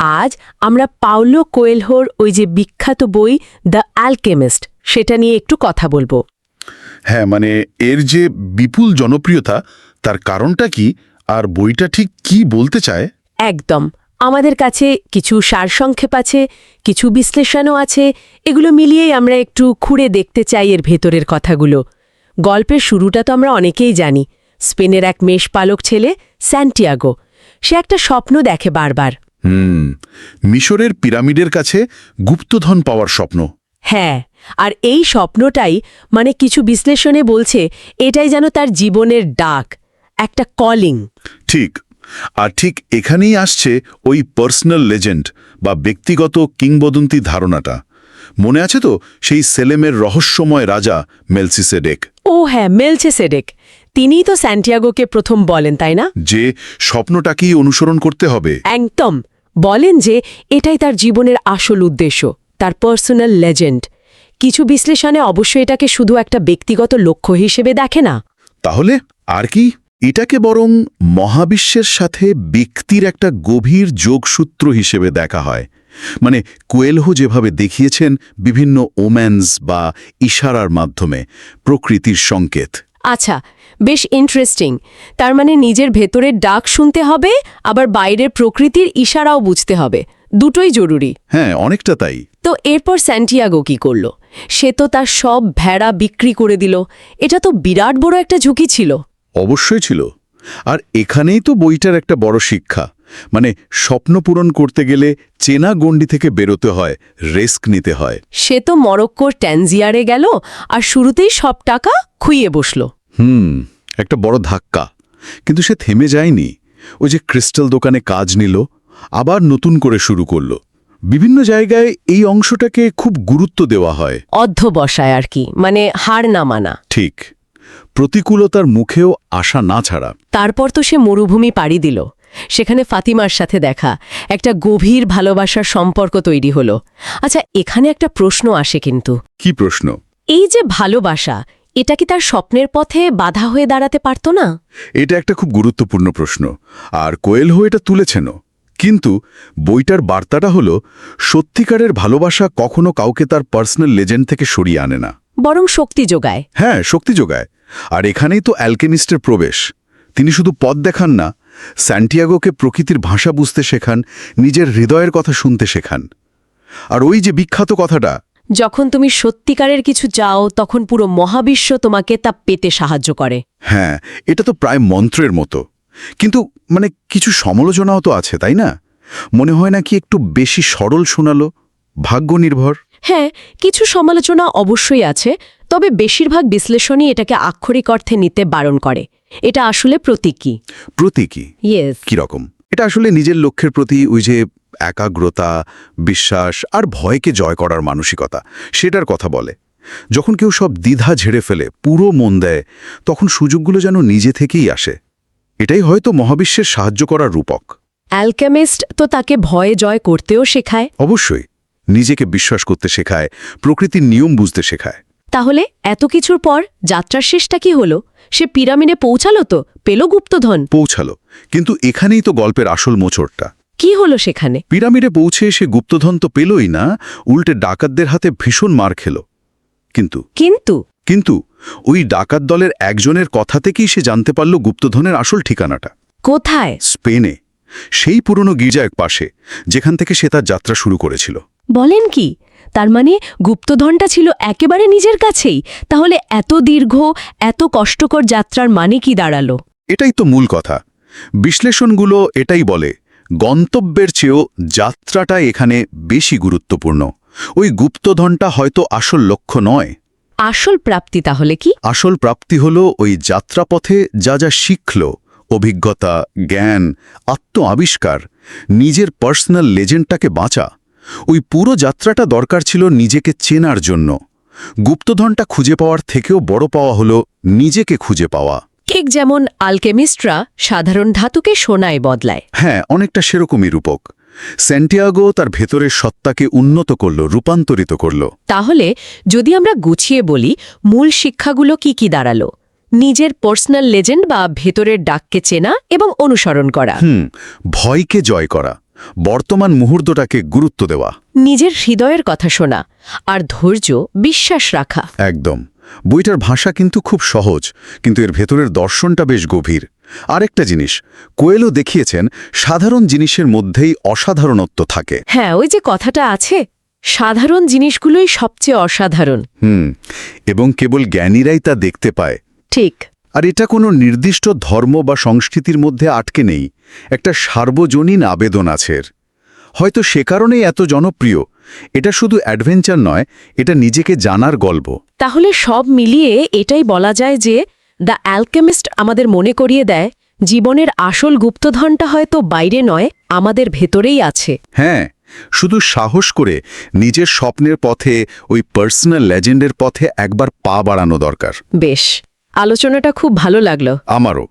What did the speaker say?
আজ আমরা পাওলো কোয়েলহোর ওই যে বিখ্যাত বই দ্য অ্যালকেমিস্ট সেটা নিয়ে একটু কথা বলব। হ্যাঁ মানে এর যে বিপুল জনপ্রিয়তা তার কারণটা কি? আর বইটা ঠিক কি বলতে চায়? একদম। আমাদের কাছে কিছু সারসংক্ষেপ আছে কিছু বিশ্লেষণও আছে এগুলো মিলিয়েই আমরা একটু খুঁড়ে দেখতে চাই এর ভেতরের কথাগুলো। গল্পের শুরুটা তো আমরা অনেকেই জানি। স্পেনের এক মেষপালক ছেলে স্যান্টিয়াগো। সে একটা স্বপ্ন দেখে বারবার। হুম মিশরের পিরামিডের কাছে গুপ্তধন পাওয়ার স্বপ্ন। হ্যাঁ আর এই স্বপ্নটাই মানে কিছু বিশ্লেষণে বলছে এটাই যেন তার জীবনের ডাক একটা কলিং ঠিক আর ঠিক এখানেই আসছে ওই পার্সোনাল লেজেন্ড বা ব্যক্তিগত কিংবদন্তি ধারণাটা। মনে আছে তো সেই সেলেমের রহস্যময় রাজা মেলসিসেডেক? ও হ্যাঁ মেলছে সেডেক তিনিই তো স্যান্টিয়াগোকে প্রথম বলেন তাই না? যে স্বপ্নটাকেই অনুসরণ করতে হবে। একদম। বলেন যে এটাই তার জীবনের আসল উদ্দেশ্য তার পার্সোনাল লেজেন্ড। কিছু বিশ্লেষণে অবশ্যই এটাকে শুধু একটা ব্যক্তিগত লক্ষ্য হিসেবে দেখে না। তাহলে আর কি? এটাকে বরং মহাবিশ্বের সাথে ব্যক্তির একটা গভীর যোগসূত্র হিসেবে দেখা হয়। মানে কোয়েলহো যেভাবে দেখিয়েছেন বিভিন্ন ওম্যান্স বা ইশারার মাধ্যমে প্রকৃতির সংকেত। আচ্ছা বেশ ইন্টারেস্টিং তার মানে নিজের ভেতরের ডাক শুনতে হবে আবার বাইরের প্রকৃতির ইশারাও বুঝতে হবে। দুটোই জরুরি। হ্যাঁ অনেকটা তাই। তো এরপর স্যান্টিয়াগো কি করল? সে তো তার সব ভেড়া বিক্রি করে দিল। এটা তো বিরাট বড় একটা ঝুঁকি ছিল। অবশ্যই ছিল। আর এখানেই তো বইটার একটা বড় শিক্ষা। মানে স্বপ্ন পূরণ করতে গেলে চেনা গণ্ডি থেকে বেরোতে হয় রিস্ক নিতে হয়। সে তো মরক্কোর ট্যানজিয়ারে গেল আর শুরুতেই সব টাকা খুইয়ে বসল। হুম একটা বড় ধাক্কা। কিন্তু সে থেমে যায়নি। ওই যে ক্রিস্টাল দোকানে কাজ নিল আবার নতুন করে শুরু করল। বিভিন্ন জায়গায় এই অংশটাকে খুব গুরুত্ব দেওয়া হয়। অধ্যবসায় আর কি মানে হার না মানা। ঠিক। প্রতিকূলতার মুখেও আশা না ছাড়া। তারপর তো সে মরুভূমি পাড়ি দিল। সেখানে ফাতিমার সাথে দেখা। একটা গভীর ভালোবাসার সম্পর্ক তৈরি হলো। আচ্ছা এখানে একটা প্রশ্ন আসে কিন্তু। কি প্রশ্ন? এই যে ভালোবাসা এটা কি তার স্বপ্নের পথে বাধা হয়ে দাঁড়াতে পারত না? এটা একটা খুব গুরুত্বপূর্ণ প্রশ্ন। আর কোয়েল কোয়েলহো এটা তুলেছেনও। কিন্তু বইটার বার্তাটা হলো সত্যিকারের ভালোবাসা কখনো কাউকে তার পার্সোনাল লেজেন্ড থেকে সরিয়ে আনে না। বরং শক্তি যোগায়। হ্যাঁ শক্তি যোগায়। আর এখানেই তো অ্যালকেমিস্টের প্রবেশ। তিনি শুধু পথ দেখান না স্যান্টিয়াগোকে প্রকৃতির ভাষা বুঝতে শেখান নিজের হৃদয়ের কথা শুনতে শেখান। আর ওই যে বিখ্যাত কথাটা যখন তুমি সত্যিকারের কিছু চাও তখন পুরো মহাবিশ্ব তোমাকে তা পেতে সাহায্য করে। হ্যাঁ এটা তো প্রায় মন্ত্রের মতো। কিন্তু মানে কিছু সমালোচনাও তো আছে তাই না? মনে হয় না কি একটু বেশি সরল শোনালো ভাগ্য নির্ভর। হ্যাঁ কিছু সমালোচনা অবশ্যই আছে তবে বেশিরভাগ বিশ্লেষণই এটাকে আক্ষরিক অর্থে নিতে বারণ করে। এটা আসলে প্রতীকী। প্রতীকী? ইয়েস কীরকম এটা আসলে নিজের লক্ষ্যের প্রতি ওই যে একাগ্রতা বিশ্বাস আর ভয়কে জয় করার মানসিকতা সেটার কথা বলে। যখন কেউ সব দ্বিধা ঝেড়ে ফেলে পুরো মন দেয় তখন সুযোগগুলো যেন নিজে থেকেই আসে। এটাই হয়তো মহাবিশ্বের সাহায্য করার রূপক। অ্যালকেমিস্ট তো তাকে ভয়ে জয় করতেও শেখায়। অবশ্যই। নিজেকে বিশ্বাস করতে শেখায় প্রকৃতির নিয়ম বুঝতে শেখায়। তাহলে এত কিছুর পর যাত্রার শেষটা কি হলো? সে পিরামিডে পৌঁছালো তো? পেল গুপ্তধন? পৌঁছালো। কিন্তু এখানেই তো গল্পের আসল মোচড়টা। কি হলো সেখানে? পিরামিডে পৌঁছে সে গুপ্তধন তো পেলই না উল্টে ডাকাতদের হাতে ভীষণ মার খেল। কিন্তু কিন্তু? কিন্তু ওই ডাকাত দলের একজনের কথা থেকেই সে জানতে পারল গুপ্তধনের আসল ঠিকানাটা। কোথায়? স্পেনে সেই পুরনো গির্জার পাশে যেখান থেকে সে তার যাত্রা শুরু করেছিল। বলেন কি? তার মানে গুপ্তধনটা ছিল একেবারে নিজের কাছেই। তাহলে এত দীর্ঘ এত কষ্টকর যাত্রার মানে কি দাঁড়াল? এটাই তো মূল কথা। বিশ্লেষণগুলো এটাই বলে গন্তব্যের চেয়েও যাত্রাটা এখানে বেশি গুরুত্বপূর্ণ। ওই গুপ্তধনটা হয়তো আসল লক্ষ্য নয়। আসল প্রাপ্তি তাহলে কি? আসল প্রাপ্তি হল ওই যাত্রাপথে যা যা শিখল অভিজ্ঞতা জ্ঞান আত্ম আবিষ্কার নিজের পার্সোনাল লেজেন্ডটাকে বাঁচা। ওই পুরো যাত্রাটা দরকার ছিল নিজেকে চেনার জন্য। গুপ্তধনটা খুঁজে পাওয়ার থেকেও বড় পাওয়া হলো নিজেকে খুঁজে পাওয়া। ঠিক যেমন আলকেমিস্টরা সাধারণ ধাতুকে সোনায় বদলায়। হ্যাঁ অনেকটা সেরকমই রূপক। স্যান্টিয়াগো তার ভেতরের সত্তাকে উন্নত করল রূপান্তরিত করল। তাহলে যদি আমরা গুছিয়ে বলি মূল শিক্ষাগুলো কি কি দাঁড়াল? নিজের পার্সোনাল লেজেন্ড বা ভেতরের ডাককে চেনা এবং অনুসরণ করা। হুম ভয়কে জয় করা। বর্তমান মুহূর্তটাকে গুরুত্ব দেওয়া। নিজের হৃদয়ের কথা শোনা আর ধৈর্য বিশ্বাস রাখা। একদম। বইটার ভাষা কিন্তু খুব সহজ কিন্তু এর ভেতরের দর্শনটা বেশ গভীর। আরেকটা জিনিস কোয়েলো দেখিয়েছেন সাধারণ জিনিসের মধ্যেই অসাধারণত্ব থাকে। হ্যাঁ ওই যে কথাটা আছে সাধারণ জিনিসগুলোই সবচেয়ে অসাধারণ। হুম এবং কেবল জ্ঞানীরাই তা দেখতে পায়। ঠিক। আর এটা কোনো নির্দিষ্ট ধর্ম বা সংস্কৃতির মধ্যে আটকে নেই। একটা সার্বজনীন আবেদন আছে হয়তো সে কারণেই এত জনপ্রিয়। এটা শুধু অ্যাডভেঞ্চার নয় এটা নিজেকে জানার গল্প। তাহলে সব মিলিয়ে এটাই বলা যায় যে দ্য অ্যালকেমিস্ট আমাদের মনে করিয়ে দেয় জীবনের আসল গুপ্তধনটা হয়তো বাইরে নয় আমাদের ভেতরেই আছে। হ্যাঁ শুধু সাহস করে নিজের স্বপ্নের পথে ওই পার্সোনাল লেজেন্ডের পথে একবার পা বাড়ানো দরকার। বেশ আলোচনাটা খুব ভালো লাগল। আমারও।